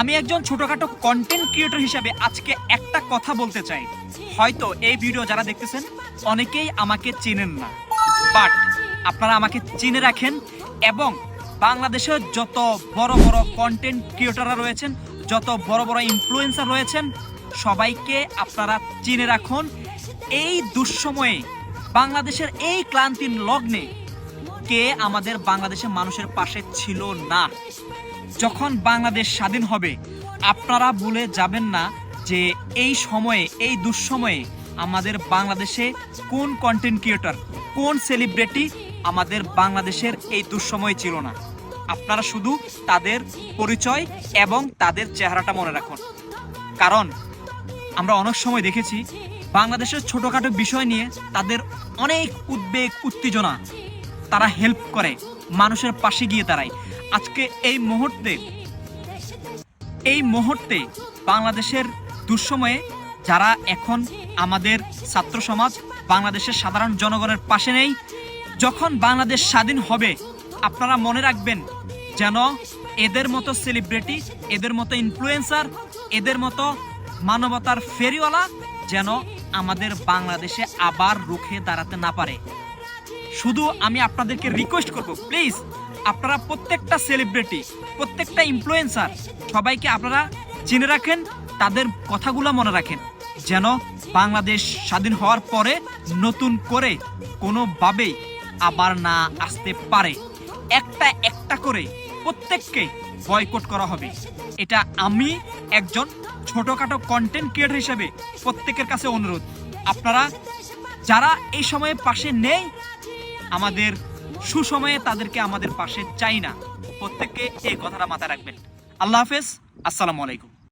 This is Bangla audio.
আমি একজন ছোটখাটো কন্টেন্ট ক্রিয়েটর হিসেবে আজকে একটা কথা বলতে চাই। হয়তো এই ভিডিও যারা দেখতেছেন, অনেকেই আমাকে চেনেন না। বাট আপনারা আমাকে চিনে রাখেন এবং বাংলাদেশের যত বড় বড় কন্টেন্ট ক্রিয়েটররা রয়েছেন, যত বড় বড় ইনফ্লুয়েন্সার রয়েছেন, সবাইকে আপনারা চিনে রাখুন। এই দুঃসময়ে বাংলাদেশের এই ক্লান্তির লগ্নে কে আমাদের বাংলাদেশের মানুষের পাশে ছিল না? যখন বাংলাদেশ স্বাধীন হবে, আপনারা ভুলে যাবেন না যে এই সময়ে, এই দুঃসময়ে আমাদের বাংলাদেশে কোন কন্টেন্ট ক্রিয়েটর কোন সেলিব্রিটি আমাদের বাংলাদেশের এই দুঃসময়ে ছিল না। আপনারা শুধু তাদের পরিচয় এবং তাদের চেহারাটা মনে রাখুন। কারণ আমরা অনেক সময় দেখেছি, বাংলাদেশের ছোটোখাটো বিষয় নিয়ে তাদের অনেক উদ্বেগ, উত্তেজনা। তারা হেল্প করে, মানুষের পাশে গিয়ে দাঁড়ায়। আজকে এই মুহূর্তে এই মুহূর্তে বাংলাদেশের দুঃসময়ে যারা এখন আমাদের ছাত্র সমাজ, বাংলাদেশের সাধারণ জনগণের পাশে নেই, যখন বাংলাদেশ স্বাধীন হবে, আপনারা মনে রাখবেন যেন এদের মতো সেলিব্রিটি এদের মতো ইনফ্লুয়েন্সার এদের মতো মানবতার ফেরিওয়ালা যেন আমাদের বাংলাদেশে আবার রুখে দাঁড়াতে না পারে। শুধু আমি আপনাদেরকে রিকোয়েস্ট করব প্লিজ আপনারা প্রত্যেকটা সেলিব্রিটি প্রত্যেকটা ইনফ্লুয়েন্সার সবাইকে আপনারা চিনে রাখেন, তাদের কথাগুলো মনে রাখেন। যেন বাংলাদেশ স্বাধীন হওয়ার পরে নতুন করে কোনোভাবেই আবার না আসতে পারে। একটা একটা করে প্রত্যেককে বয়কট করা হবে। এটা আমি একজন ছোটোখাটো কন্টেন্ট ক্রিয়েটর হিসেবে প্রত্যেকের কাছে অনুরোধ। আপনারা যারা এই সময়ে পাশে নেই, আমাদের সুসময়ে তাদেরকে আমাদের পাশে চাই না। প্রত্যেককে এই কথাটা মাথায় রাখবেন। আল্লাহ হাফেজ, আসসালামু আলাইকুম।